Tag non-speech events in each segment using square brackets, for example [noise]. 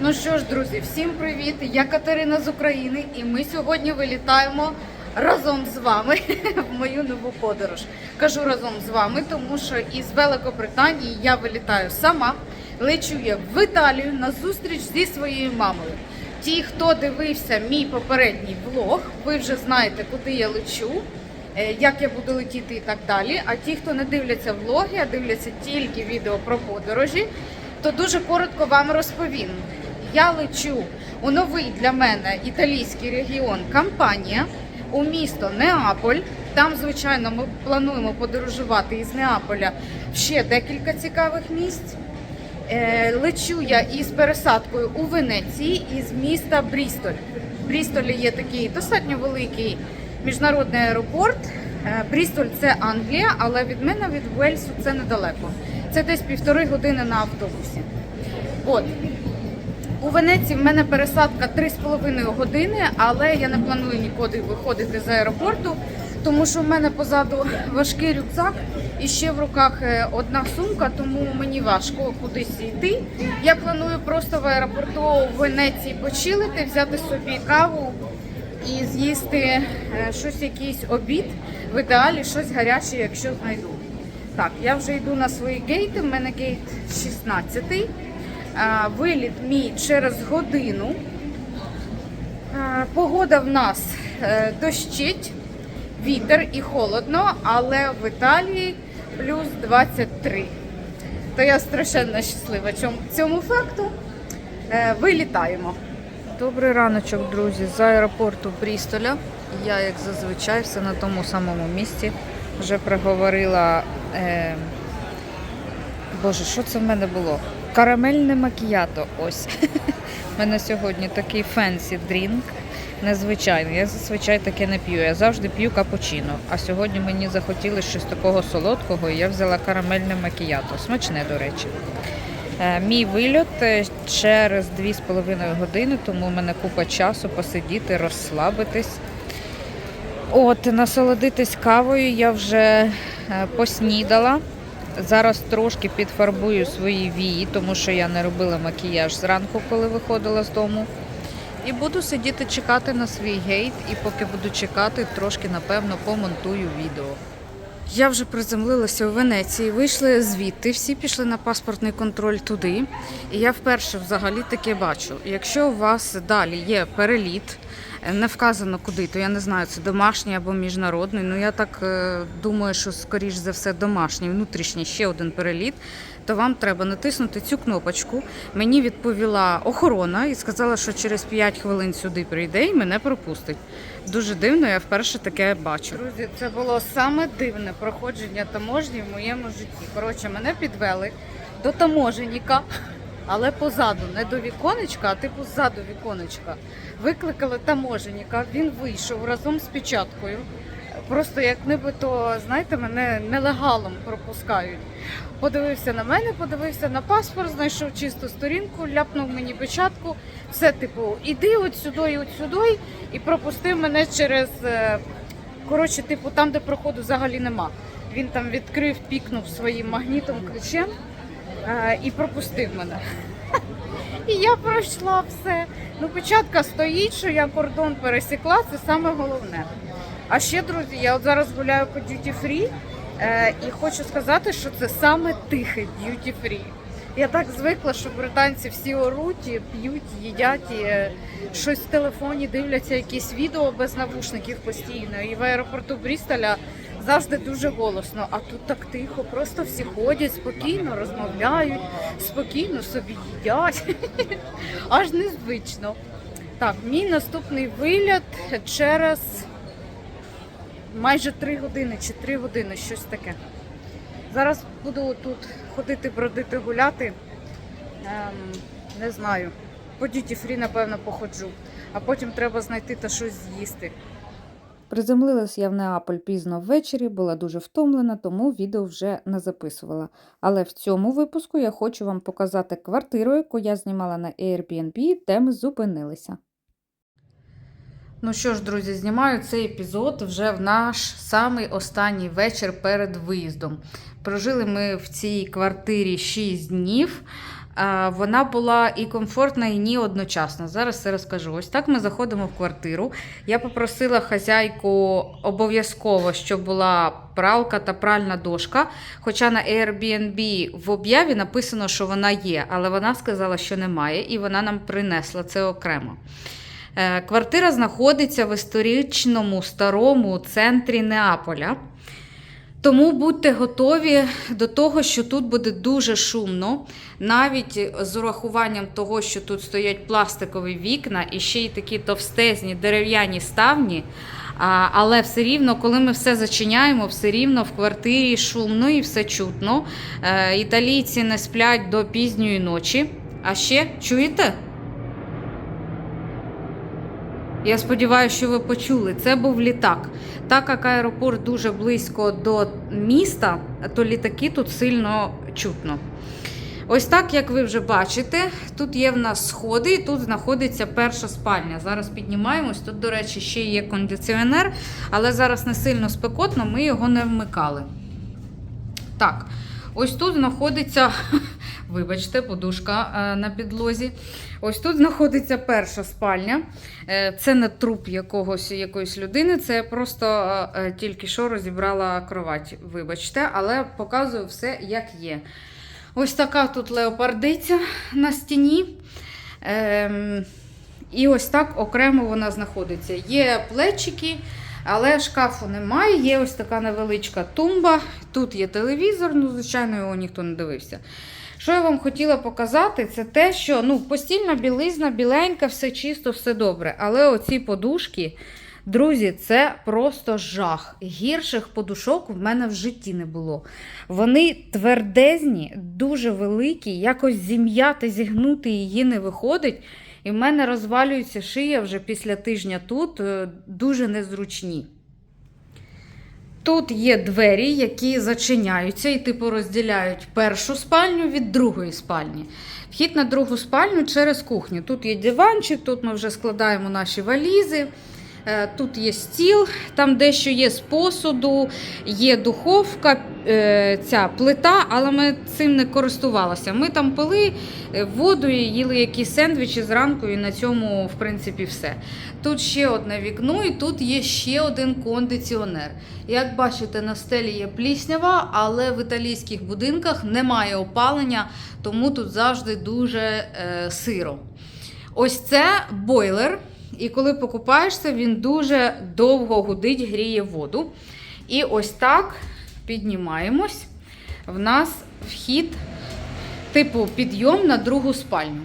Ну що ж, друзі, всім привіт! Я Катерина з України, і ми сьогодні вилітаємо разом з вами [laughs] в мою нову подорож. Кажу разом з вами, тому що із Великобританії я вилітаю сама. Лечу я в Італію на зустріч зі своєю мамою. Ті, хто дивився мій попередній влог, ви вже знаєте, куди я лечу, е, як я буду летіти і так далі. А ті, хто не дивляться влоги, а дивляться тільки відео про подорожі, то дуже коротко вам розповім. Я лечу у новий для мене італійський регіон Кампанія, у місто Неаполь. Там, звичайно, ми плануємо подорожувати із Неаполя ще декілька цікавих місць. Е, Лечу я із пересадкою у Венеції із міста Брістоль. В Брістолі є такий достатньо великий міжнародний аеропорт. Е, Брістоль це Англія, але від мене від Уельсу це недалеко. Це десь півтори години на автобусі. От. У Венеції в мене пересадка 3,5 години, але я не планую нікуди виходити з аеропорту, тому що в мене позаду важкий рюкзак і ще в руках е, одна сумка, тому мені важко кудись йти. Я планую просто в аеропорту в Венеції почилити, взяти собі каву і з'їсти е, щось, якийсь обід, в ідеалі щось гаряче, якщо знайду. Так, я вже йду на свої гейти. В мене гейт 16. Виліт мій через годину. Погода в нас е, дощить, вітер і холодно, але в Італії плюс 23. То я страшенно щаслива цьому, цьому факту. Е, Вилітаємо. Добрий раночок, друзі, з аеропорту Брістоля. Я, як зазвичай, все на тому самому місці. Вже проговорила. Е... Боже, що це в мене було? Карамельне макіято. Ось. [laughs] У мене сьогодні такий фенсі дрінк. Незвичайний. Я зазвичай таке не п'ю. Я завжди п'ю капучино. А сьогодні мені захотілося щось такого солодкого, і я взяла карамельне макіято. Смачне, до речі. Е, Мій вильот е, через 2,5 години, тому в мене купа часу посидіти, розслабитись. От, насолодитись кавою я вже е, поснідала. Зараз трошки підфарбую свої вії, тому що я не робила макіяж зранку, коли виходила з дому. І буду сидіти чекати на свій гейт, і поки буду чекати, трошки, напевно, помонтую відео. Я вже приземлилася у Венеції, вийшли звідти, всі пішли на паспортний контроль туди. І я вперше взагалі таке бачу. Якщо у вас далі є переліт, не вказано куди, то я не знаю, це домашній або міжнародний. Ну я так е, думаю, що скоріш за все домашній, внутрішній ще один переліт. То вам треба натиснути цю кнопочку. Мені відповіла охорона і сказала, що через 5 хвилин сюди прийде і мене пропустить. Дуже дивно, я вперше таке бачу. Друзі, це було саме дивне проходження таможні в моєму житті. Коротше, мене підвели до таможенника, але позаду, не до віконечка, а типу ззаду віконечка. Викликали таможенника, він вийшов разом з печаткою. Просто як нібито, знаєте, мене нелегалом пропускають. Подивився на мене, подивився на паспорт, знайшов чисту сторінку, ляпнув мені печатку. Все, типу, іди от сюди, от сюди, і пропустив мене через. е, Коротше, типу, там, де проходу взагалі нема. Він там відкрив, пікнув своїм магнітом ключем і пропустив мене. І я пройшла все. Ну, печатка стоїть, що я кордон пересікла, це саме головне. А ще, друзі, я от зараз гуляю по Duty Free е, і хочу сказати, що це саме тихе Duty Free. Я так звикла, що британці всі оруть, п'ють, їдять, і е, щось в телефоні дивляться, якісь відео без навушників постійно. І в аеропорту Брістоля завжди дуже голосно. А тут так тихо, просто всі ходять спокійно, розмовляють, спокійно собі їдять. [laughs] Аж незвично. Так, мій наступний виліт через майже три години чи три години, щось таке. Зараз буду тут ходити, бродити, гуляти. Ем, не знаю. По дюті фрі, напевно, походжу. А потім треба знайти та щось з'їсти. Приземлилась я в Неаполь пізно ввечері, була дуже втомлена, тому відео вже не записувала. Але в цьому випуску я хочу вам показати квартиру, яку я знімала на Airbnb, де ми зупинилися. Ну що ж, друзі, знімаю цей епізод вже в наш самий останній вечір перед виїздом. Прожили ми в цій квартирі 6 днів. Вона була і комфортна, і ні одночасно. Зараз все розкажу. Ось так ми заходимо в квартиру. Я попросила хазяйку обов'язково, щоб була пралка та пральна дошка. Хоча на Airbnb в об'яві написано, що вона є, але вона сказала, що немає, і вона нам принесла це окремо. Е, Квартира знаходиться в історичному старому центрі Неаполя. Тому будьте готові до того, що тут буде дуже шумно, навіть з урахуванням того, що тут стоять пластикові вікна і ще й такі товстезні дерев'яні ставні. Але все рівно, коли ми все зачиняємо, все рівно в квартирі шумно і все чутно. Е, італійці не сплять до пізньої ночі. А ще чуєте? Я сподіваюся, що ви почули. Це був літак. Так як аеропорт дуже близько до міста, то літаки тут сильно чутно. Ось так, як ви вже бачите, тут є в нас сходи, і тут знаходиться перша спальня. Зараз піднімаємось. Тут, до речі, ще є кондиціонер, але зараз не сильно спекотно, ми його не вмикали. Так, ось тут знаходиться, [laughs] вибачте, подушка е, на підлозі. Ось тут знаходиться перша спальня. Е, Це не труп якогось якоїсь людини, це я просто е, тільки що розібрала кровать. Вибачте, але показую все, як є. Ось така тут леопардиця на стіні. Ем, і ось так окремо вона знаходиться. Є плечики, але шкафу немає. Є ось така невеличка тумба. Тут є телевізор, ну, звичайно, його ніхто не дивився. Що я вам хотіла показати, це те, що ну, постільна білизна, біленька, все чисто, все добре. Але оці подушки, друзі, це просто жах. Гірших подушок в мене в житті не було. Вони твердезні, дуже великі, якось зім'яти, зігнути її не виходить. І в мене розвалюється шия вже після тижня тут, е, дуже незручні. Тут є двері, які зачиняються і типу розділяють першу спальню від другої спальні. Вхід на другу спальню через кухню. Тут є диванчик, тут ми вже складаємо наші валізи. Е, Тут є стіл, там дещо є з посуду, є духовка, е, ця плита, але ми цим не користувалися. Ми там пили е, воду і їли якісь сендвічі зранку, і на цьому, в принципі, все. Тут ще одне вікно, і тут є ще один кондиціонер. Як бачите, на стелі є пліснява, але в італійських будинках немає опалення, тому тут завжди дуже сиро. Ось це бойлер. І коли покупаєшся, він дуже довго гудить, гріє воду. І ось так піднімаємось. В нас вхід, типу, підйом на другу спальню.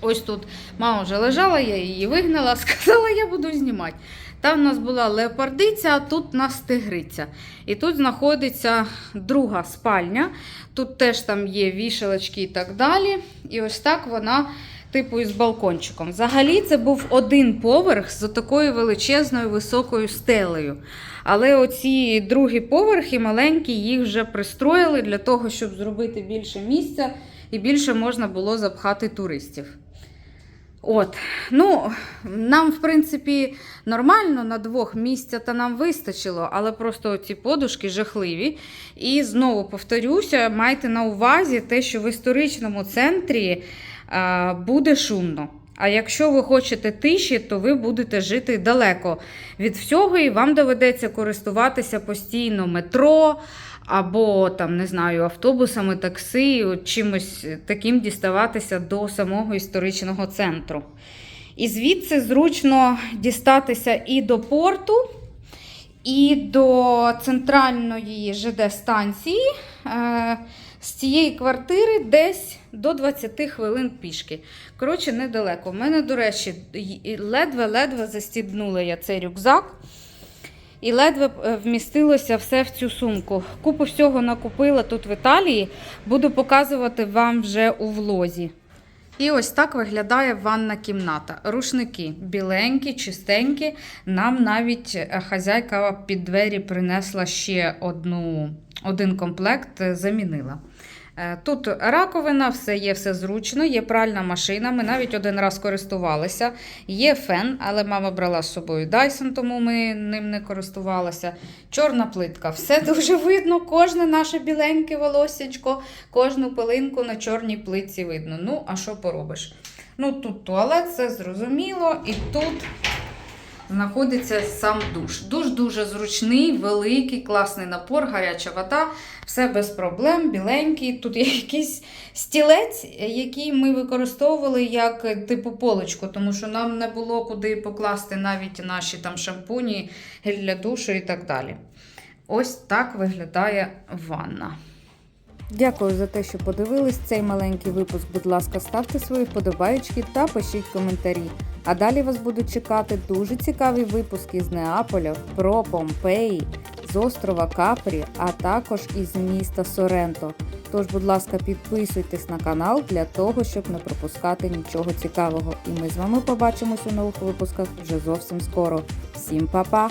Ось тут мама вже лежала, я її вигнала, [laughs] сказала, я буду знімати. Там у нас була леопардиця, а тут у нас тигриця. І тут знаходиться друга спальня. Тут теж там є вішалочки і так далі. І ось так вона типу із балкончиком. Взагалі це був один поверх з такою величезною високою стелею. Але оці другі поверхи маленькі, їх вже пристроїли для того, щоб зробити більше місця і більше можна було запхати туристів. От, ну, нам, в принципі, нормально на двох місця та нам вистачило, але просто ці подушки жахливі. І знову повторюся, майте на увазі те, що в історичному центрі буде шумно. А якщо ви хочете тиші, то ви будете жити далеко від всього, і вам доведеться користуватися постійно метро або там, не знаю, автобусами, таксі, чимось таким діставатися до самого історичного центру. І звідси зручно дістатися і до порту, і до центральної ЖД-станції. Е, з цієї квартири десь до 20 хвилин пішки. Коротше, недалеко. У мене, до речі, ледве-ледве застібнула я цей рюкзак. І ледве е, вмістилося все в цю сумку. Купу всього накупила тут в Італії. Буду показувати вам вже у влозі. І ось так виглядає ванна кімната. Рушники біленькі, чистенькі. Нам навіть е, хазяйка під двері принесла ще одну, один комплект, е, замінила. Е, Тут раковина, все є, все зручно, є пральна машина. Ми навіть один раз користувалися. Є фен, але мама брала з собою Dyson, тому ми ним не користувалися. Чорна плитка. Все [laughs] дуже видно, кожне наше біленьке волосечко, кожну пилинку на чорній плитці видно. Ну, а що поробиш? Ну, тут туалет, все зрозуміло, і тут знаходиться сам душ. Душ дуже зручний, великий, класний напор, гаряча вода, все без проблем, біленький. Тут є якийсь стілець, який ми використовували як типу поличку, тому що нам не було куди покласти навіть наші там шампуні, гель для душу і так далі. Ось так виглядає ванна. Дякую за те, що подивились цей маленький випуск. Будь ласка, ставте свої вподобаючки та пишіть коментарі. А далі вас будуть чекати дуже цікаві випуски з Неаполя про Помпеї, з острова Капрі, а також із міста Соренто. Тож, будь ласка, підписуйтесь на канал для того, щоб не пропускати нічого цікавого. І ми з вами побачимось у нових випусках вже зовсім скоро. Всім па-па!